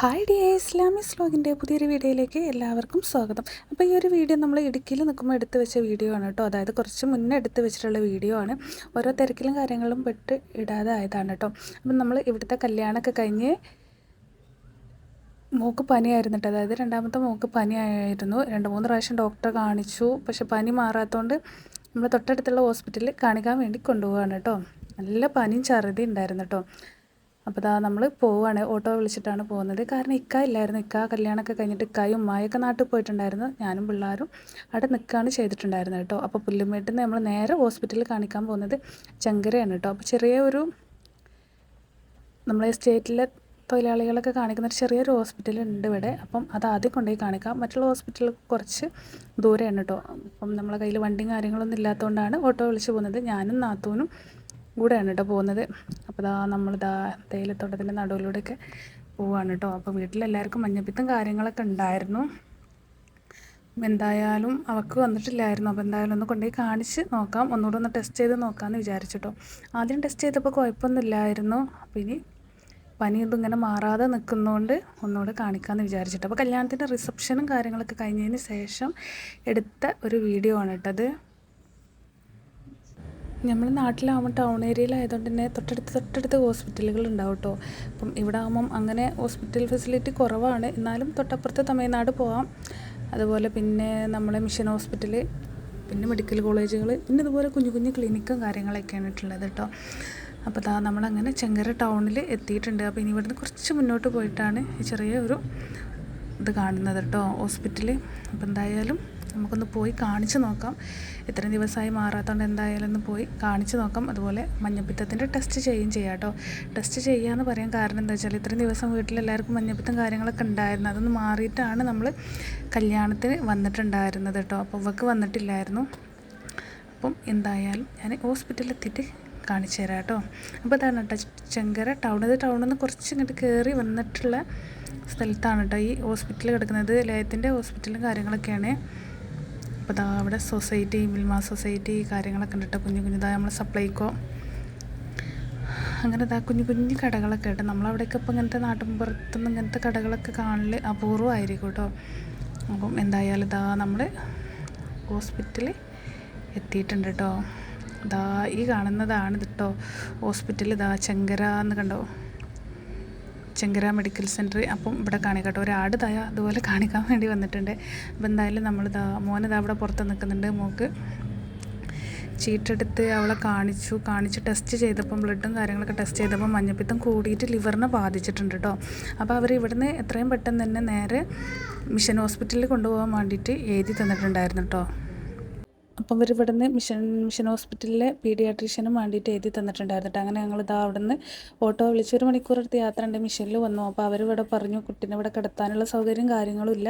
Hi D Islamic സ്ലോഗിന്റെ പുതിയൊരു വീഡിയോയിലേക്ക് എല്ലാവർക്കും സ്വാഗതം. അപ്പോൾ ഈ ഒരു വീഡിയോ നമ്മൾ ഇടുക്കിയിൽ നിൽക്കുമ്പോൾ എടുത്ത് വെച്ച വീഡിയോ ആണ് കേട്ടോ. അതായത് കുറച്ച് മുന്നേ എടുത്തു വെച്ചിട്ടുള്ള വീഡിയോ ആണ്. ഓരോ തിരക്കിലും കാര്യങ്ങളും പെട്ട് ഇടാതെ ആയതാണ് കേട്ടോ. അപ്പം നമ്മൾ ഇവിടുത്തെ കല്യാണമൊക്കെ കഴിഞ്ഞ് മൂക്ക് പനിയായിരുന്നു കേട്ടോ. അതായത് രണ്ടാമത്തെ മൂക്ക് പനിയായിരുന്നു. രണ്ട് മൂന്ന് പ്രാവശ്യം ഡോക്ടറെ കാണിച്ചു. പക്ഷെ പനി മാറാത്തതുകൊണ്ട് നമ്മൾ തൊട്ടടുത്തുള്ള ഹോസ്പിറ്റലിൽ കാണിക്കാൻ വേണ്ടി കൊണ്ടുപോവുകയാണ് കേട്ടോ. നല്ല പനിയും ഛർദി ഉണ്ടായിരുന്നു കേട്ടോ. അപ്പോൾ അതാ നമ്മൾ പോവുകയാണ് ഓട്ടോ വിളിച്ചിട്ടാണ് പോകുന്നത്. കാരണം ഇക്ക ഇല്ലായിരുന്നു. ഇക്ക കല്യാണമൊക്കെ കഴിഞ്ഞിട്ട് ഇക്കായും ഉമ്മായൊക്കെ നാട്ടിൽ പോയിട്ടുണ്ടായിരുന്നു. ഞാനും പിള്ളേരും അവിടെ നിൽക്കുകയാണ് ചെയ്തിട്ടുണ്ടായിരുന്നത് കേട്ടോ. അപ്പോൾ പുല്ലുമേട്ടിൽ നിന്ന് നമ്മൾ നേരെ ഹോസ്പിറ്റലിൽ കാണിക്കാൻ പോകുന്നത് ചങ്കരയാണ് കേട്ടോ. അപ്പോൾ ചെറിയ ഒരു നമ്മളെ സ്റ്റേറ്റിലെ തൊഴിലാളികളൊക്കെ കാണിക്കുന്ന ഒരു ചെറിയൊരു ഹോസ്പിറ്റൽ ഉണ്ട് ഇവിടെ. അപ്പം അത് ആദ്യം കൊണ്ടുപോയി കാണിക്കാം. മറ്റുള്ള ഹോസ്പിറ്റൽ കുറച്ച് ദൂരെയാണ് കേട്ടോ. അപ്പം നമ്മളെ കയ്യിൽ വണ്ടിയും കാര്യങ്ങളൊന്നും ഇല്ലാത്തതുകൊണ്ടാണ് ഓട്ടോ വിളിച്ച് പോകുന്നത്. ഞാനും നാത്തൂനും കൂടെയാണ് കേട്ടോ പോകുന്നത്. അപ്പോൾ ദാ നമ്മളിതാ തേയിലത്തോട്ടത്തിന്റെ നടുവിലൂടെയൊക്കെ പോവാണ് കേട്ടോ. അപ്പോൾ വീട്ടിലെല്ലാവർക്കും മഞ്ഞപ്പിത്തം കാര്യങ്ങളൊക്കെ ഉണ്ടായിരുന്നു. എന്തായാലും അവൾക്ക് വന്നിട്ടില്ലായിരുന്നു. അപ്പോൾ എന്തായാലും ഒന്ന് കൊണ്ടുപോയി കാണിച്ച് നോക്കാം. ഒന്നുകൂടെ ഒന്ന് ടെസ്റ്റ് ചെയ്ത് നോക്കാമെന്ന് വിചാരിച്ചിട്ടോ ആദ്യം ടെസ്റ്റ് ചെയ്തപ്പോൾ കുഴപ്പമൊന്നുമില്ലായിരുന്നു. അപ്പോൾ ഇനി പനി ഇതിങ്ങനെ മാറാതെ നിൽക്കുന്നതുകൊണ്ട് ഒന്നുകൂടെ കാണിക്കാമെന്ന് വിചാരിച്ചിട്ട് അപ്പോൾ കല്യാണത്തിന്റെ റിസപ്ഷനും കാര്യങ്ങളൊക്കെ കഴിഞ്ഞതിന് ശേഷം എടുത്ത ഒരു വീഡിയോ ആണ് കേട്ടത്. നമ്മൾ നാട്ടിലാവുമ്പോൾ ടൗൺ ഏരിയയിലായതുകൊണ്ട് തന്നെ തൊട്ടടുത്ത് തൊട്ടടുത്ത് ഹോസ്പിറ്റലുകൾ ഉണ്ടാവും കേട്ടോ അപ്പം ഇവിടെ ആകുമ്പം അങ്ങനെ ഹോസ്പിറ്റൽ ഫെസിലിറ്റി കുറവാണ്. എന്നാലും തൊട്ടപ്പുറത്ത് തമിഴ്നാട് പോവാം. അതുപോലെ പിന്നെ നമ്മളെ മിഷൻ ഹോസ്പിറ്റൽ പിന്നെ മെഡിക്കൽ കോളേജുകൾ പിന്നെ ഇതുപോലെ കുഞ്ഞു കുഞ്ഞു ക്ലിനിക്കും കാര്യങ്ങളൊക്കെ ഉള്ളത് കേട്ടോ അപ്പോൾ അതാ നമ്മളങ്ങനെ ചെങ്കര ടൗണിൽ എത്തിയിട്ടുണ്ട്. അപ്പോൾ ഇനി ഇവിടുന്ന് കുറച്ച് മുന്നോട്ട് പോയിട്ടാണ് ചെറിയ ഒരു ഇത് കാണുന്നത് കേട്ടോ ഹോസ്പിറ്റൽ അപ്പോൾ എന്തായാലും നമുക്കൊന്ന് പോയി കാണിച്ചു നോക്കാം. ഇത്രയും ദിവസമായി മാറാത്തതുകൊണ്ട് എന്തായാലും ഒന്ന് പോയി കാണിച്ചു നോക്കാം. അതുപോലെ മഞ്ഞപ്പിത്തത്തിന്റെ ടെസ്റ്റ് ചെയ്യും ചെയ്യാം കേട്ടോ. ടെസ്റ്റ് ചെയ്യാമെന്ന് പറയാൻ കാരണം എന്താ വെച്ചാൽ ഇത്രയും ദിവസം വീട്ടിലെല്ലാവർക്കും മഞ്ഞപ്പിത്തം കാര്യങ്ങളൊക്കെ ഉണ്ടായിരുന്നു. അതൊന്ന് മാറിയിട്ടാണ് നമ്മൾ കല്യാണത്തിന് വന്നിട്ടുണ്ടായിരുന്നത് കേട്ടോ. അപ്പോൾ ഇവക്ക് വന്നിട്ടില്ലായിരുന്നു. അപ്പം എന്തായാലും ഞാൻ ഹോസ്പിറ്റലിലെത്തിയിട്ട് കാണിച്ചു തരാം കേട്ടോ. അപ്പോൾ ഇതാണ് കേട്ടോ ചെങ്കര ടൗണിൽ ടൗണിൽ നിന്ന് കുറച്ച് ഇങ്ങോട്ട് കയറി വന്നിട്ടുള്ള സ്ഥലത്താണ് കേട്ടോ ഈ ഹോസ്പിറ്റൽ കിടക്കുന്നത്. ലയത്തിന്റെ ഹോസ്പിറ്റലും കാര്യങ്ങളൊക്കെയാണ്. അപ്പോൾ ദാ അവിടെ സൊസൈറ്റി മിൽമ സൊസൈറ്റി കാര്യങ്ങളൊക്കെ ഉണ്ട് കേട്ടോ കുഞ്ഞു കുഞ്ഞു നമ്മൾ സപ്ലൈക്കോ അങ്ങനെ ഇതാ കുഞ്ഞു കുഞ്ഞു കടകളൊക്കെ ഉണ്ട്. നമ്മളവിടെയൊക്കെ ഇപ്പോൾ ഇങ്ങനത്തെ നാട്ടിൻപുറത്തുനിന്ന് ഇങ്ങനത്തെ കടകളൊക്കെ കാണൽ അപൂർവമായിരിക്കും കേട്ടോ അപ്പം എന്തായാലും ഇതാ നമ്മൾ ഹോസ്പിറ്റലിൽ എത്തിയിട്ടുണ്ട് കേട്ടോ ഇതാ ഈ കാണുന്നതാണ് കേട്ടോ ഹോസ്പിറ്റൽ ഇതാ ചെങ്കര എന്ന് കണ്ടോ? ചെങ്കര മെഡിക്കൽ സെന്റർ അപ്പം ഇവിടെ കാണിക്കട്ടെ. ഒരാട് തായ അതുപോലെ കാണിക്കാൻ വേണ്ടി വന്നിട്ടുണ്ട്. അപ്പം എന്തായാലും നമ്മൾ ഇതാ മോനിതാ അവിടെ പുറത്ത് നിൽക്കുന്നുണ്ട് മോക്ക്. ചീട്ടെടുത്ത് അവളെ കാണിച്ചു. കാണിച്ച് ടെസ്റ്റ് ചെയ്തപ്പം ബ്ലഡും കാര്യങ്ങളൊക്കെ ടെസ്റ്റ് ചെയ്തപ്പോൾ മഞ്ഞപ്പിത്തം കൂടിയിട്ട് ലിവറിനെ ബാധിച്ചിട്ടുണ്ട് കേട്ടോ അപ്പോൾ അവർ ഇവിടുന്ന് എത്രയും പെട്ടെന്ന് തന്നെ നേരെ മിഷൻ ഹോസ്പിറ്റലിൽ കൊണ്ടുപോകാൻ വേണ്ടിയിട്ട് എഴുതി തന്നിട്ടുണ്ടായിരുന്നു കേട്ടോ അപ്പം ഇവർ ഇവിടുന്ന് മിഷൻ മിഷൻ ഹോസ്പിറ്റലിലെ പീഡിയാട്രീഷ്യനും വേണ്ടിയിട്ട് എഴുതി തന്നിട്ടുണ്ടായിരുന്നു അങ്ങനെ ഞങ്ങൾ ഇതാ അവിടുന്ന് ഓട്ടോ വിളിച്ച് ഒരു മണിക്കൂർ എടുത്ത് യാത്ര ഉണ്ട് മിഷനിൽ വന്നു. അപ്പോൾ അവർ ഇവിടെ പറഞ്ഞു കുട്ടീനെ ഇവിടെ കിടത്താനുള്ള സൗകര്യം കാര്യങ്ങളും ഇല്ല.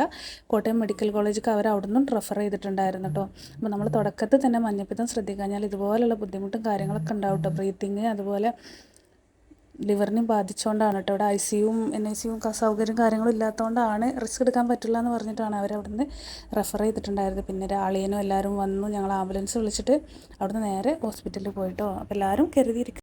കോട്ടയം മെഡിക്കൽ കോളേജിൽ അവർ അവിടെ നിന്നും റെഫർ ചെയ്തിട്ടുണ്ടായിരുന്നു കേട്ടോ. അപ്പോൾ നമ്മൾ തുടക്കത്തിൽ തന്നെ മഞ്ഞപ്പിത്തം ശ്രദ്ധിക്കാഞ്ഞാൽ ഇതുപോലുള്ള ബുദ്ധിമുട്ടും കാര്യങ്ങളൊക്കെ ഉണ്ടാവും കേട്ടോ. ബ്രീത്തിങ് അതുപോലെ ലിവറിനെ ബാധിച്ചുകൊണ്ടാണ് കേട്ടോ. ഇവിടെ ഐ സിയും എൻ ഐ സിയും സൗകര്യം കാര്യങ്ങളും ഇല്ലാത്തതുകൊണ്ടാണ് റിസ്ക് എടുക്കാൻ പറ്റില്ല എന്ന് പറഞ്ഞിട്ടാണ് അവർ നിന്ന് റെഫർ ചെയ്തിട്ടുണ്ടായിരുന്നത്. പിന്നെ രാളിയനും എല്ലാവരും വന്നു. ഞങ്ങൾ ആംബുലൻസ് വിളിച്ചിട്ട് അവിടുന്ന് നേരെ ഹോസ്പിറ്റലിൽ പോയിട്ടോ. അപ്പോൾ എല്ലാവരും കരുതിയിരിക്കും